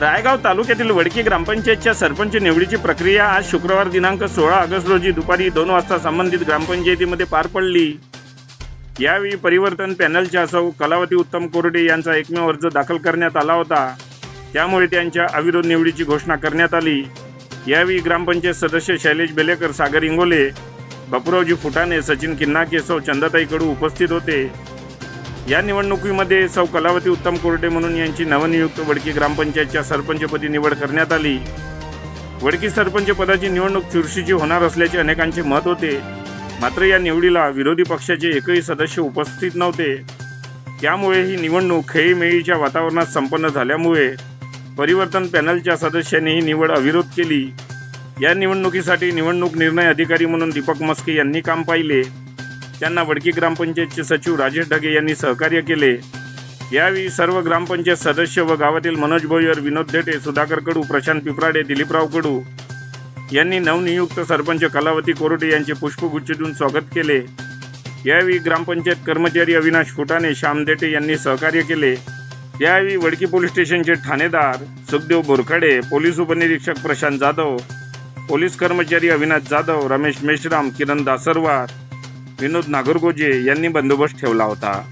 रायगाव तालुक्यातील वडकी ग्रामपंचायतच्या सरपंच निवडीची प्रक्रिया आज शुक्रवार दिनांक सोळा ऑगस्ट रोजी दुपारी दोन वाजता संबंधित ग्रामपंचायतीमध्ये पार पडली. यावेळी परिवर्तन पॅनलच्या सौ कलावती उत्तम कोरडे यांचा एकमेव अर्ज दाखल करण्यात आला होता. त्यामुळे त्यांच्या अविरोध निवडीची घोषणा करण्यात आली. यावेळी ग्रामपंचायत सदस्य शैलेश बेलेकर सागर इंगोले बापूरावजी फुटाणे सचिन किन्नाके सौ चंदाताई कडू उपस्थित होते. या निवडणुकीमध्ये सौ कलावती उत्तम कोरडे म्हणून यांची नवनियुक्त वडकी ग्रामपंचायतच्या सरपंचपदी निवड करण्यात आली. वडकी सरपंच पदाची निवडणूक चुरशीची होणार असल्याचे अनेकांचे मत होते. मात्र या निवडीला विरोधी पक्षाचे एकही सदस्य उपस्थित नव्हते. त्यामुळे ही निवडणूक खेळीमेळीच्या वातावरणात संपन्न झाल्यामुळे परिवर्तन पॅनलच्या सदस्यांनी ही निवड अविरोध केली. या निवडणुकीसाठी निवडणूक निर्णय अधिकारी म्हणून दीपक मस्के यांनी काम पाहिले. त्यांना वडकी ग्रामपंचायतचे सचिव राजेश ढगे यांनी सहकार्य केले. यावेळी सर्व ग्रामपंचायत सदस्य व गावातील मनोज भोयर विनोद देटे सुधाकर कडू प्रशांत पिपराडे दिलीपराव कडू यांनी नवनियुक्त सरपंच कलावती कोरोटे यांचे पुष्पगुच्छ देऊन स्वागत केले. यावेळी ग्रामपंचायत कर्मचारी अविनाश फुटाणे श्याम देटे यांनी सहकार्य केले. यावेळी वडकी पोलीस स्टेशनचे ठाणेदार सुखदेव बोरखडे पोलीस उपनिरीक्षक प्रशांत जाधव पोलीस कर्मचारी अविनाश जाधव रमेश मेश्राम किरण दासरवार विनोद नागरगोजे यांनी बंदोबस्त ठेवला होता.